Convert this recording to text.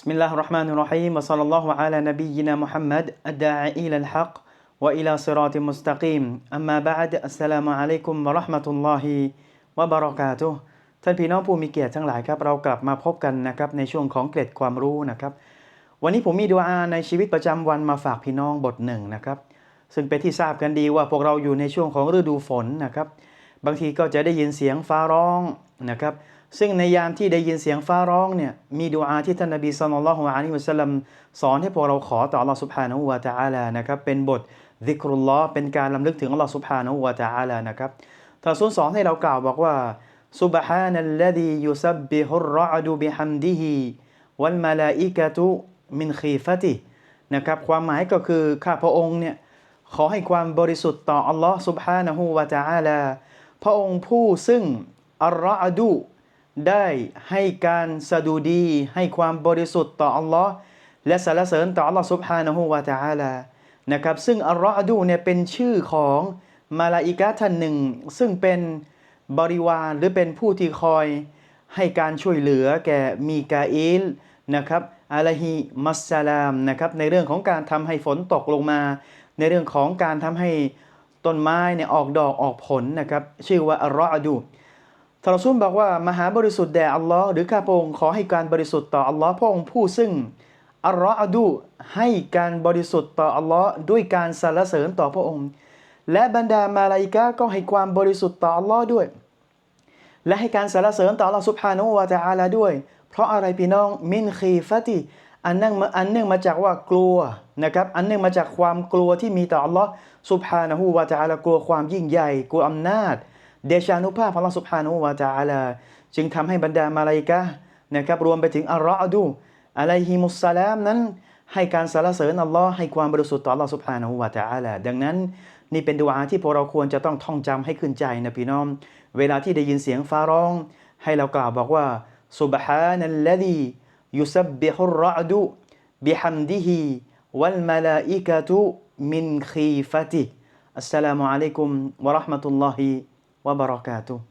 بسم الله الرحمن الرحيم وصلى الله على نبينا محمد الداعي إلى الحق وإلى صراط مستقيم أما بعد السلام عليكم ورحمة الله وبركاته ท่านพี่น้องผู้มีเกียรติทั้งหลายครับ เรากลับมาพบกันนะครับในช่วงของเกร็ดความรู้นะครับ วันนี้ผมมีดูอาในชีวิตประจำวันมาฝากพี่น้องบทหนึ่งนะครับ ซึ่งเป็นที่ทราบกันดีว่าพวกเราอยู่ในช่วงของฤดูฝนนะครับ บางทีก็จะได้ยินเสียงฟ้าร้องนะครับ ซึ่งในยามที่ได้ยินเสียงฟ้าร้องเนี่ยมีดูอาที่ท่านนบีศ็อลลัลลอฮุอะลัยฮิวะซัลลัมสอนให้พวกเราขอต่ออัลลอฮฺซุบฮานะฮูวะตะอาลานะครับเป็นบทซิกรุลลอฮ์เป็นการลำลึกถึงอัลลอฮฺซุบฮานะฮูวะตะอาลานะครับท่านซุนสอนให้เรากล่าวบอกว่าซุบฮานัลลดียุซับบิฮุรรอดูบิฮัมดิฮิวัลมาลาอิกะตุมินคีฟะตินะครับความหมายก็คือข้าพระองค์เนี่ยขอให้ความบริสุทธิ์ต่ออัลลอฮ์ซุบฮานะฮูวะตะอาลาพระองค์ผู้ซึ่งอัลรอดู ได้ให้การสดุดี ให้ความบริสุทธิ์ต่ออัลลอฮ์และสรรเสริญต่ออัลลอฮ์ سبحانه และ تعالى นะครับซึ่งอัลลอฮ์ดูเนี่ยเป็นชื่อของมาลาอิกะท่านหนึ่ง ซึ่งเป็นบริวารหรือเป็นผู้ที่คอยให้การช่วยเหลือแก่มีกาอิลนะครับอะลัยฮิมัสสลามนะครับในเรื่องของการทำให้ฝนตกลงมา ในเรื่องของการทำให้ต้นไม้เนี่ยออกดอกออกผลนะครับชื่อว่าอัลลอฮ์ดู ทารซุลบอกว่ามหาบริสุทธิ์แด่อัลลอฮ์หรือข้าพระองค์ขอให้การบริสุทธิ์ต่ออัลลอฮ์พระองค์ผู้ซึ่งอัลลอฮ์อดูให้การบริสุทธิ์ต่ออัลลอฮ์ด้วยการสรรเสริญต่อพระองค์ และบรรดามาลาอิกะก็ให้ความบริสุทธิ์ต่ออัลลอฮ์ด้วย และให้การสรรเสริญต่ออัลลอฮ์สุบฮานุวะตะอาลาด้วย เพราะอะไรพี่น้องมินคีฟะติอันนั่งอันเนื่องมาจากว่ากลัวนะครับอันเนื่องมาจากความกลัวที่มีต่ออัลลอฮ์สุบฮานะฮูวะตะอาลากลัวความยิ่งใหญ่กลัวอำนาจ เดชานุภาพของอัลลอฮ์สุบฮานุวะตะอาลาจึงทำให้บรรดามาลาอิกะนะครับรวมไปถึงอัลลอฮ์ดูอะลัยฮิมุสสลามนั้น ให้การสรรเสริญอัลลอฮ์ให้ความบริสุทธิ์ต่ออัลลอฮ์สุบฮานะฮูวะตะอาลาดังนั้นนี่เป็นดุอาที่พวกเราควรจะต้องท่องจำให้ขึ้นใจนะพี่น้อง เวลาที่ได้ยินเสียงฟ้าร้อง ให้เรากล่าวบอกว่าซุบฮานัลลดียุซับบิฮุรอดูบิฮัมดิฮิวัลมาลาอิกะตุมินคีฟติอัสสลามุอะลัยกุมวะราะห์มะตุลลอฮิ wabarakatuh.